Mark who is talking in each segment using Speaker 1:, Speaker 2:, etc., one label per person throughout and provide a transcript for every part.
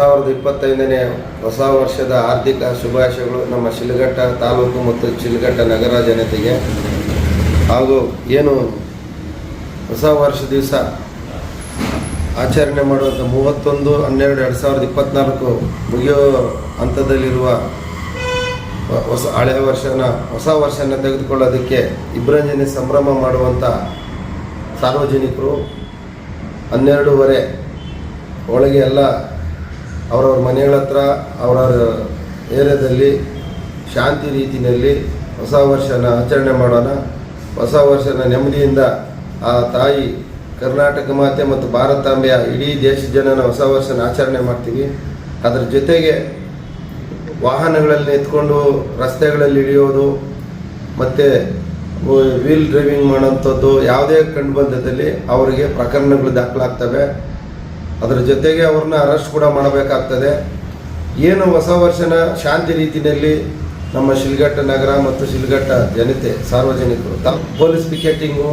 Speaker 1: ಸಾವಿರದ ಇಪ್ಪತ್ತೈದನೇ ಹೊಸ ವರ್ಷದ ಆರ್ಥಿಕ ಶುಭಾಶಯಗಳು ನಮ್ಮ ಶಿಲ್ಘಟ್ಟ ತಾಲೂಕು ಮತ್ತು ಶಿಲ್ಘಟ್ಟ ನಗರ ಜನತೆಗೆ. ಹಾಗೂ ಏನು ಹೊಸ ವರ್ಷ ದಿವಸ ಆಚರಣೆ ಮಾಡುವಂಥ ಮೂವತ್ತೊಂದು, ಹನ್ನೆರಡು, ಎರಡು ಸಾವಿರದ ಇಪ್ಪತ್ತ್ನಾಲ್ಕು ಮುಗಿಯೋ ಹಂತದಲ್ಲಿರುವ ಹೊಸ ಹಳೆಯ ವರ್ಷನ, ಹೊಸ ವರ್ಷನ ತೆಗೆದುಕೊಳ್ಳೋದಕ್ಕೆ ಇಬ್ಬರಂಜನೆ ಸಂಭ್ರಮ ಮಾಡುವಂಥ ಸಾರ್ವಜನಿಕರು ಹನ್ನೆರಡೂವರೆ ಒಳಗೆ ಎಲ್ಲ ಅವರವ್ರ ಮನೆಗಳ ಹತ್ರ, ಅವರವ್ರ ಏರಿಯಾದಲ್ಲಿ ಶಾಂತಿ ರೀತಿಯಲ್ಲಿ ಹೊಸ ವರ್ಷನ ಆಚರಣೆ ಮಾಡೋಣ. ಹೊಸ ವರ್ಷನ ನೆಮ್ಮದಿಯಿಂದ ಆ ತಾಯಿ ಕರ್ನಾಟಕ ಮಾತೆ ಮತ್ತು ಭಾರತಾಂಬೆಯ ಇಡೀ ದೇಶದ ಜನನ ಹೊಸ ವರ್ಷನ ಆಚರಣೆ ಮಾಡ್ತೀವಿ. ಅದರ ಜೊತೆಗೆ ವಾಹನಗಳಲ್ಲಿ ಎತ್ಕೊಂಡು ರಸ್ತೆಗಳಲ್ಲಿ ಇಳಿಯೋದು, ಮತ್ತು ವೀಲ್ ಡ್ರೈವಿಂಗ್ ಮಾಡೋಂಥದ್ದು ಯಾವುದೇ ಕಂಡು ಬಂದದಲ್ಲಿ ಅವರಿಗೆ ಪ್ರಕರಣಗಳು ದಾಖಲಾಗ್ತವೆ. ಅದರ ಜೊತೆಗೆ ಅವ್ರನ್ನ ಅರೆಸ್ಟ್ ಕೂಡ ಮಾಡಬೇಕಾಗ್ತದೆ. ಏನು ಹೊಸ ವರ್ಷನ ಶಾಂತಿ ರೀತಿಯಲ್ಲಿ ನಮ್ಮ ಶಿಲ್ಘಟ್ಟ ನಗರ ಮತ್ತು ಶಿಲ್ಘಟ್ಟ ಜನತೆ, ಸಾರ್ವಜನಿಕರು ತಮ್ಮ ಪೊಲೀಸ್ ಪಿಕೆಟಿಂಗು,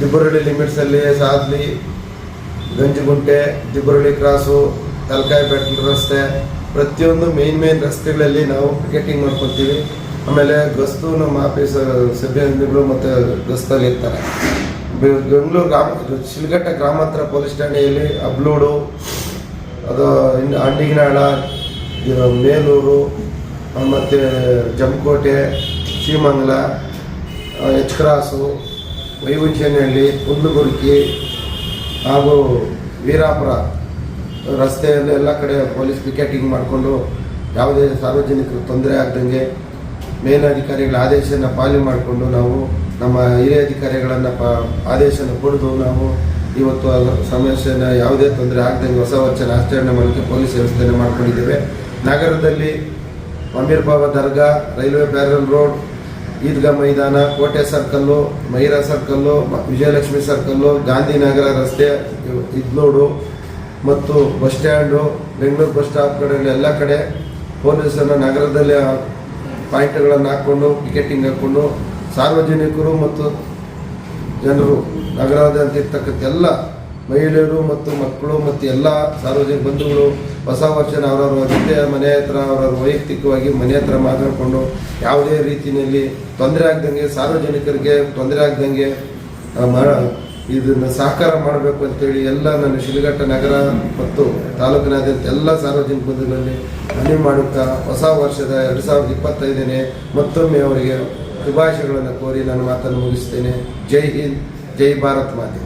Speaker 1: ದಿಬ್ಬರಳ್ಳಿ ಲಿಮಿಟ್ಸಲ್ಲಿ ಸಾದ್ಲಿ, ಗಂಜಿಗುಂಟೆ, ದಿಬ್ಬರಳ್ಳಿ ಕ್ರಾಸು, ತಲಕಾಯಿ ಬೆಟ್ಟ ರಸ್ತೆ, ಪ್ರತಿಯೊಂದು ಮೇನ್ ಮೇನ್ ರಸ್ತೆಗಳಲ್ಲಿ ನಾವು ಪಿಕೆಟಿಂಗ್ ಮಾಡ್ಕೊತೀವಿ ಆಮೇಲೆ ಗಸ್ತು ನಮ್ಮ ಆಫೀಸ್ ಸಿಬ್ಬಂದಿಗಳು ಮತ್ತು ಗಸ್ತಲ್ಲಿ ಇರ್ತಾರೆ. ಬೆಂಗಳೂರು ಗ್ರಾಮ ಶಿಲ್ಘಟ್ಟ ಗ್ರಾಮಾಂತರ ಪೊಲೀಸ್ ಠಾಣೆಯಲ್ಲಿ ಅಬ್ಲೂಡು, ಅದು ಇನ್ನು ಅಂಡಿಗನಾಳ ಮೇಲೂರು, ಮತ್ತು ಜಮಕೋಟೆ ಶ್ರೀಮಂಗಲ ಎಚ್ ಕ್ರಾಸು ವೈವುಂಚನಹಳ್ಳಿ ಕುಂದುಗುರ್ಕಿ ಹಾಗೂ ವೀರಾಪುರ ರಸ್ತೆಯಲ್ಲಿ ಎಲ್ಲ ಕಡೆ ಪೊಲೀಸ್ ಪಿಕೆಟಿಂಗ್ ಮಾಡಿಕೊಂಡು ಯಾವುದೇ ಸಾರ್ವಜನಿಕರು ತೊಂದರೆ ಆಗ್ದಂಗೆ ಮೇಲಧಿಕಾರಿಗಳ ಆದೇಶನ ಪಾಲನೆ ಮಾಡಿಕೊಂಡು ನಾವು ನಮ್ಮ ಹಿರಿಯ ಅಧಿಕಾರಿಗಳನ್ನು ಪ ಆದೇಶನ ಕೊಡೋದು ನಾವು. ಇವತ್ತು ಸಮಸ್ಯೆನ ಯಾವುದೇ ತೊಂದರೆ ಆಗದಂಗೆ ಹೊಸ ವರ್ಷನ ಆಚರಣೆ ಮಾಡೋಕ್ಕೆ ಪೊಲೀಸ್ ವ್ಯವಸ್ಥೆಯನ್ನು ಮಾಡ್ಕೊಂಡಿದ್ದೇವೆ. ನಗರದಲ್ಲಿ Amir Baba dargah, railway parallel road, Idgah Maidan, ಕೋಟೆ circle Maira circle Vijayalakshmi circle, Gandhinagar ರಸ್ತೆ ಇದ್ನೋಡು ಮತ್ತು bus stand, Bengaluru bus stop ಕಡೆ ಎಲ್ಲ ಕಡೆ ಪೊಲೀಸನ್ನು ನಗರದಲ್ಲಿ ಪಾಯಿಂಟ್ಗಳನ್ನು ಹಾಕ್ಕೊಂಡು ಟಿಕೆಟಿಂಗ್ ಹಾಕ್ಕೊಂಡು ಸಾರ್ವಜನಿಕರು ಮತ್ತು ಜನರು ನಗರದಾದ್ಯಂತ ಇರ್ತಕ್ಕಂಥ ಎಲ್ಲ ಮಹಿಳೆಯರು ಮತ್ತು ಮಕ್ಕಳು ಮತ್ತು ಎಲ್ಲ ಸಾರ್ವಜನಿಕ ಬಂಧುಗಳು ಹೊಸ ವರ್ಷನ ಅವರವರ ಜೊತೆ ಮನೆ ಹತ್ರ ಅವರವ್ರ ವೈಯಕ್ತಿಕವಾಗಿ ಮನೆ ಹತ್ರ ಮಾತಾಡಿಕೊಂಡು ಯಾವುದೇ ರೀತಿಯಲ್ಲಿ ತೊಂದರೆ ಆಗ್ದಂಗೆ ಸಾರ್ವಜನಿಕರಿಗೆ ತೊಂದರೆ ಆಗ್ದಂಗೆ ಇದನ್ನು ಸಹಕಾರ ಮಾಡಬೇಕು ಅಂತೇಳಿ ಎಲ್ಲ ನನ್ನ ಶಿಲಘಟ್ಟ ನಗರ ಮತ್ತು ತಾಲೂಕಿನಾದ್ಯಂತ ಎಲ್ಲ ಸಾರ್ವಜನಿಕ ಬಂಧುಗಳಲ್ಲಿ ಮನವಿ ಮಾಡುತ್ತಾ ಹೊಸ ವರ್ಷದ ಎರಡು ಸಾವಿರದ ಇಪ್ಪತ್ತೈದನೇ ಮತ್ತೊಮ್ಮೆ ಅವರಿಗೆ ಶುಭಾಶಯಗಳನ್ನು ಕೋರಿ ನನ್ನ ಮಾತನ್ನು ಮುಗಿಸ್ತೇನೆ ಜೈ ಹಿಂದ್ ಜೈ ಭಾರತ್ ಮಾತೆ.